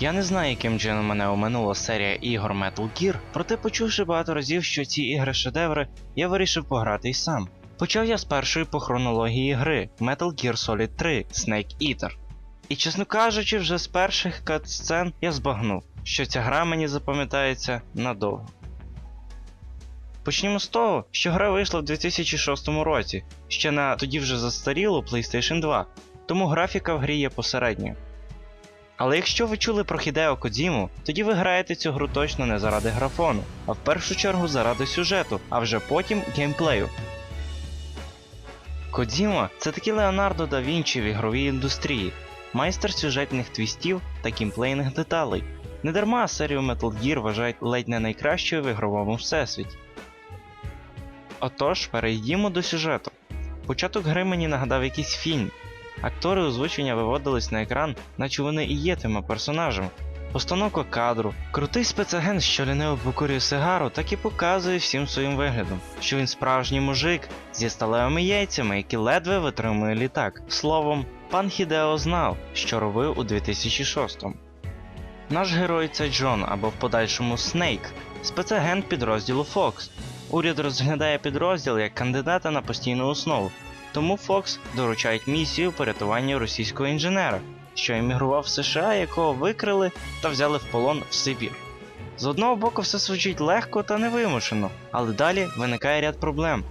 Я не знаю, яким чином мене оминула серія ігор Metal Gear, проте почувши багато разів, що ці ігри шедеври, я вирішив пограти й сам. Почав я з першої по хронології гри Metal Gear Solid 3 Snake Eater. І чесно кажучи, вже з перших кат-сцен я збагнув, що ця гра мені запам'ятається надовго. Почнімо з того, що гра вийшла в 2006 році, ще на тоді вже застарілу PlayStation 2, тому графіка в грі є посередньою. Але якщо ви чули про Хідео Кодзіму, тоді ви граєте цю гру точно не заради графону, а в першу чергу заради сюжету, а вже потім геймплею. Кодзіма це такий Леонардо да Вінчі в ігровій індустрії, майстер сюжетних твістів та геймплейних деталей. Недарма серію Metal Gear вважають ледь не найкращою в ігровому всесвіті. Отож, перейдімо до сюжету. Початок гри мені нагадав якийсь фільм. Актори озвучення виводились на екран, наче вони і є тими персонажами. Постановка кадру, крутий спецагент, що лінево покурює сигару, так і показує всім своїм виглядом, що він справжній мужик зі сталевими яйцями, який ледве витримує літак. Словом, пан Хідео знав, що робив у 2006-му. Наш герой це Джон або в подальшому Снейк, спецагент підрозділу Fox. Уряд розглядає підрозділ як кандидата на постійну основу, тому Фокс доручають місію порятування російського інженера, що емігрував в США, якого викрили та взяли в полон в Сибір. З одного боку, все звучить легко та невимушено, але далі виникає ряд проблем.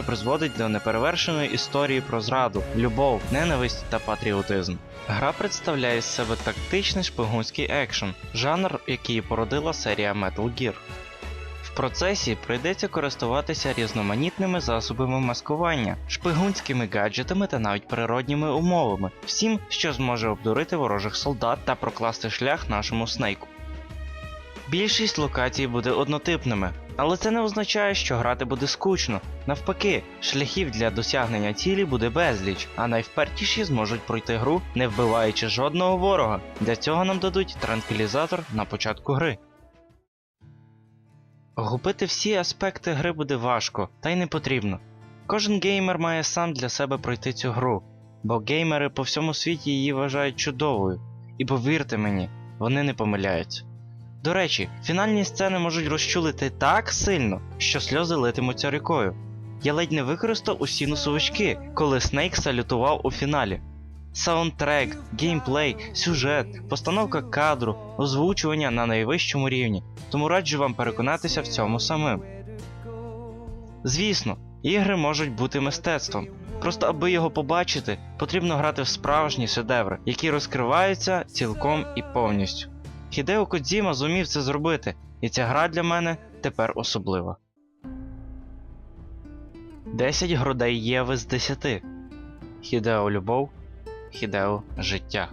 Що призводить до неперевершеної історії про зраду, любов, ненависть та патріотизм. Гра представляє з себе тактичний шпигунський екшен, жанр, який породила серія Metal Gear. В процесі прийдеться користуватися різноманітними засобами маскування, шпигунськими гаджетами та навіть природніми умовами, всім, що зможе обдурити ворожих солдат та прокласти шлях нашому снейку. Більшість локацій буде однотипними, але це не означає, що грати буде скучно. Навпаки, шляхів для досягнення цілі буде безліч, а найвпертіші зможуть пройти гру, не вбиваючи жодного ворога. Для цього нам дадуть транквілізатор на початку гри. Губити всі аспекти гри буде важко, та й не потрібно. Кожен геймер має сам для себе пройти цю гру, бо геймери по всьому світі її вважають чудовою. І повірте мені, вони не помиляються. До речі, фінальні сцени можуть розчулити так сильно, що сльози литимуться рікою. Я ледь не використав усі носовички, коли Снейк салютував у фіналі. Саундтрек, геймплей, сюжет, постановка кадру, озвучування на найвищому рівні, тому раджу вам переконатися в цьому самим. Звісно, ігри можуть бути мистецтвом. Просто аби його побачити, потрібно грати в справжні шедеври, які розкриваються цілком і повністю. Хідео Кодзіма зумів це зробити, і ця гра для мене тепер особлива. 10 грудей Єви з 10. Хідео любов, Хідео життя.